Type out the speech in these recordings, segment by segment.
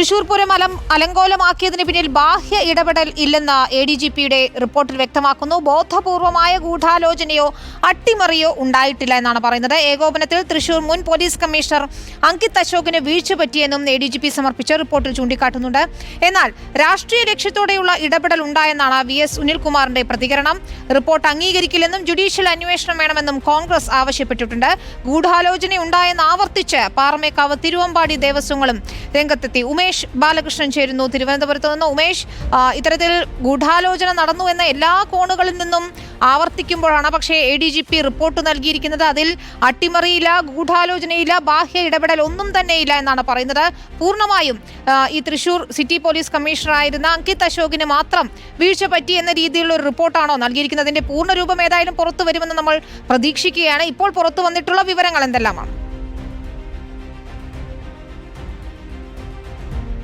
തൃശൂർ പൂരം അലം അലങ്കോലമാക്കിയതിന് പിന്നിൽ ബാഹ്യ ഇടപെടൽ ഇല്ലെന്ന് എ ഡി ജി പിയുടെ റിപ്പോർട്ടിൽ വ്യക്തമാക്കുന്നു. ബോധപൂർവമായ ഗൂഢാലോചനയോ അട്ടിമറിയോ ഉണ്ടായിട്ടില്ല എന്നാണ് പറയുന്നത്. ഏകോപനത്തിൽ തൃശൂർ മുൻ പോലീസ് കമ്മീഷണർ അങ്കിത് അശോകിന് വീഴ്ച പറ്റിയെന്നും എ ഡി ജി പി സമർപ്പിച്ച റിപ്പോർട്ടിൽ ചൂണ്ടിക്കാട്ടുന്നുണ്ട്. എന്നാൽ രാഷ്ട്രീയ ലക്ഷ്യത്തോടെയുള്ള ഇടപെടൽ ഉണ്ടായെന്നാണ് വി എസ് സുനിൽകുമാറിന്റെ പ്രതികരണം. റിപ്പോർട്ട് അംഗീകരിക്കില്ലെന്നും ജുഡീഷ്യൽ അന്വേഷണം വേണമെന്നും കോൺഗ്രസ് ആവശ്യപ്പെട്ടിട്ടുണ്ട്. ഗൂഢാലോചന ഉണ്ടായെന്ന് ആവർത്തിച്ച് പാറമേക്കാവ് തിരുവമ്പാടി ദേവസ്വങ്ങളും രംഗത്തെത്തി. ഉമേഷ് ബാലകൃഷ്ണൻ ചേരുന്നു. തിരുവനന്തപുരത്ത് നിന്ന് ഉമേഷ് ഇത്തരത്തിൽ ഗൂഢാലോചന നടന്നു എന്ന എല്ലാ കോണുകളിൽ നിന്നും ആവർത്തിക്കുമ്പോഴാണ് പക്ഷേ A D G P report നൽകിയിരിക്കുന്നത്. അതിൽ അട്ടിമറിയില്ല ഗൂഢാലോചനയില്ല ബാഹ്യ ഇടപെടൽ ഒന്നും തന്നെ ഇല്ല എന്നാണ് പറയുന്നത്. പൂർണമായും ഈ തൃശൂർ സിറ്റി പോലീസ് കമ്മീഷണറായിരുന്ന അങ്കിത് അശോകിന് മാത്രം വീഴ്ച പറ്റി എന്ന രീതിയിലുള്ള ഒരു റിപ്പോർട്ടാണോ നൽകിയിരിക്കുന്നത്? അതിന്റെ പൂർണരൂപം ഏതായാലും പുറത്തു വരുമെന്ന് നമ്മൾ പ്രതീക്ഷിക്കുകയാണ്. ഇപ്പോൾ പുറത്തു വന്നിട്ടുള്ള വിവരങ്ങൾ എന്തെല്ലാമാണ്?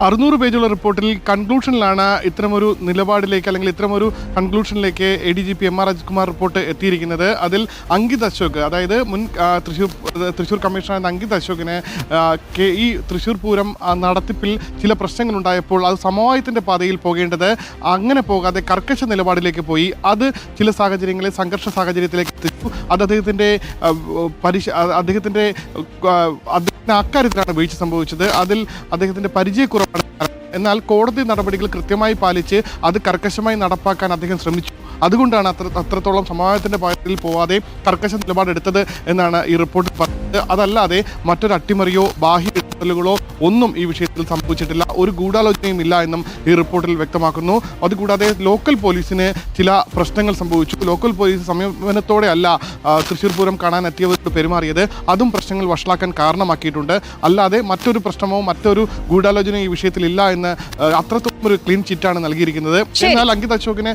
അറുന്നൂറ് പേജുള്ള റിപ്പോർട്ടിൽ കൺക്ലൂഷനിലാണ് ഇത്തരമൊരു നിലപാടിലേക്ക് അല്ലെങ്കിൽ ഇത്തരമൊരു കൺക്ലൂഷനിലേക്ക് A D G P M R Rajkumar report എത്തിയിരിക്കുന്നത്. അതിൽ അങ്കിത് അശോക് അതായത് മുൻ തൃശ്ശൂർ തൃശൂർ കമ്മീഷണർ അങ്കിത് അശോകിന് ഈ തൃശ്ശൂർ പൂരം നടത്തിപ്പിൽ ചില പ്രശ്നങ്ങളുണ്ടായപ്പോൾ അത് സമവായത്തിന്റെ പാതയിൽ പോകേണ്ടത് അങ്ങനെ പോകാതെ കർക്കശ നിലപാടിലേക്ക് പോയി. അത് ചില സാഹചര്യങ്ങളിൽ സംഘർഷ സാഹചര്യത്തിലേക്ക് എത്തിച്ചു. അത് അദ്ദേഹത്തിന്റെ പരിശ അദ്ദേഹത്തിന്റെ അക്കാര്യത്തിലാണ് വീഴ്ച സംഭവിച്ചത് അതിൽ അദ്ദേഹത്തിന്റെ പരിചയക്കുറവാണ്. എന്നാൽ കോടതി നടപടികൾ കൃത്യമായി പാലിച്ച് അത് കർക്കശമായി നടപ്പാക്കാൻ അദ്ദേഹം ശ്രമിച്ചു അതുകൊണ്ടാണ് അത്ര അത്രത്തോളം സമാധാനത്തിന്റെ പാതയിൽ പോവാതെ കർക്കശ നിലപാടെടുത്തത് എന്നാണ് ഈ റിപ്പോർട്ടിൽ പറയുന്നത് അതല്ലാതെ മറ്റൊരു അട്ടിമറിയോ ബാഹ്യ ഇടപെടലുകളോ ഒന്നും ഈ വിഷയത്തിൽ സംഭവിച്ചിട്ടില്ല. ഒരു ഗൂഢാലോചനയും ഇല്ല എന്നും ഈ റിപ്പോർട്ടിൽ വ്യക്തമാക്കുന്നു. അതുകൂടാതെ ലോക്കൽ പോലീസിന് ചില പ്രശ്നങ്ങൾ സംഭവിച്ചു. ലോക്കൽ പോലീസ് സമീപനത്തോടെ അല്ല തൃശ്ശൂർ പൂരം കാണാൻ എത്തിയവരോട് പെരുമാറിയത്. അതും പ്രശ്നങ്ങൾ വഷളാക്കാൻ കാരണമാക്കിയിട്ടുണ്ട്. അല്ലാതെ മറ്റൊരു പ്രശ്നമോ മറ്റൊരു ഗൂഢാലോചനയോ ഈ വിഷയത്തിൽ ഇല്ല എന്ന് അത്രത്തോളം ഒരു ക്ലീൻ ചിറ്റാണ് നൽകിയിരിക്കുന്നത്. എന്നാൽ അങ്കിത് അശോകിനെ